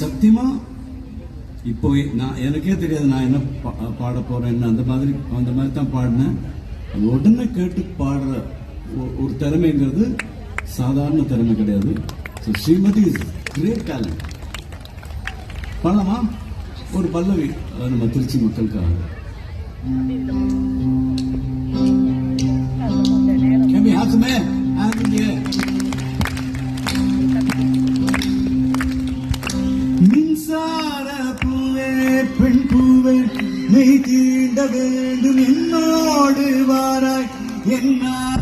சத்தியமா? இப்போ நான் எனக்கே தெரியாது நான் என்ன பாட போறேன்னு அந்த மாதிரி அந்த மாதிரி தான் பாடினேன். அது உடனே கேட்டு பாடுற ஒரு திறமைங்கிறது சாதாரண திறமை கிடையாது. So Srimathi is great talent பண்ணலாமா ஒரு பல்லவி நம்ம திருச்சி மக்களுக்காக. Can we have some air? Hands in the air. பெண் பூவே மெய் தீண்ட வேண்டும். என்னோடு வாராய். என்ன